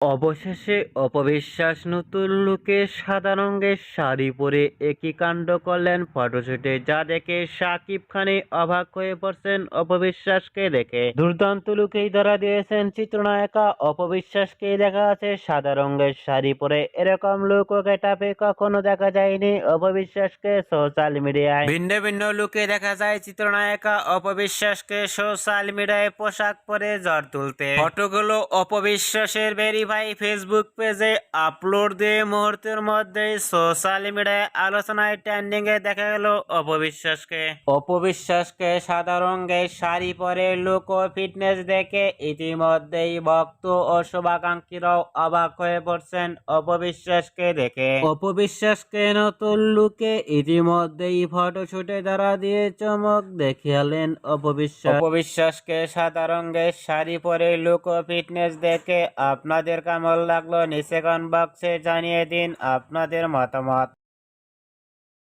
অবশেষে অপবিশ্বাস নতুন লুকে সাদা রঙের শাড়ি পরে একই কাণ্ড করলেন। ফটোশুটে যা দেখে শাকিব খানে অবাক হয়ে পড়ছেন অপবিশ্বাসকে দেখে। দুর্দান্ত লুকেই ধরা দিয়েছেন চিত্রনায়িকা। অপবিশ্বাসকে দেখা আছে সাদা রঙের শাড়ি পরে। এরকম লুক ওকে টাপে কখনো দেখা যায়নি অপবিশ্বাসকে সোশ্যাল মিডিয়ায়। ভিন্ন ভিন্ন লুকে দেখা যায় চিত্রনায়িকা অপবিশ্বাসকে সোশ্যাল মিডিয়ায় পোশাক পরে জ্বর তুলতে। ফটোগুলো অপবিশ্বাসের ভেরিফাই ফেসবুক পেজে আপলোড দিয়ে মুহূর্তের মধ্যে সোশ্যাল মিডিয়ায় আলোচনায় ট্রেন্ডিং এ দেখা গেল অপবিশ্বাসকে। অপবিশ্বাসকে রঙের শাড়ি পরে লুক ফিটনেস দেখে ইতিমধ্যেই ভক্ত ও শুভাকাঙ্ক্ষীরাও অবাক হয়ে পড়ছেন অপবিশ্বাসকে দেখে। অপবিশ্বাসকে নতুন লুকে ইতিমধ্যেই ফটো ফটোশুটে ধরা দিয়ে চমক দেখিয়ালেন অপবিশ্বাস। অপবিশ্বাসকে সাদা রঙের শাড়ি পরে লোক ফিটনেস দেখে আপনাদের কেমন লাগল নিচে কমেন্ট বক্সে জানিয়ে দিন আপনাদের মতামত।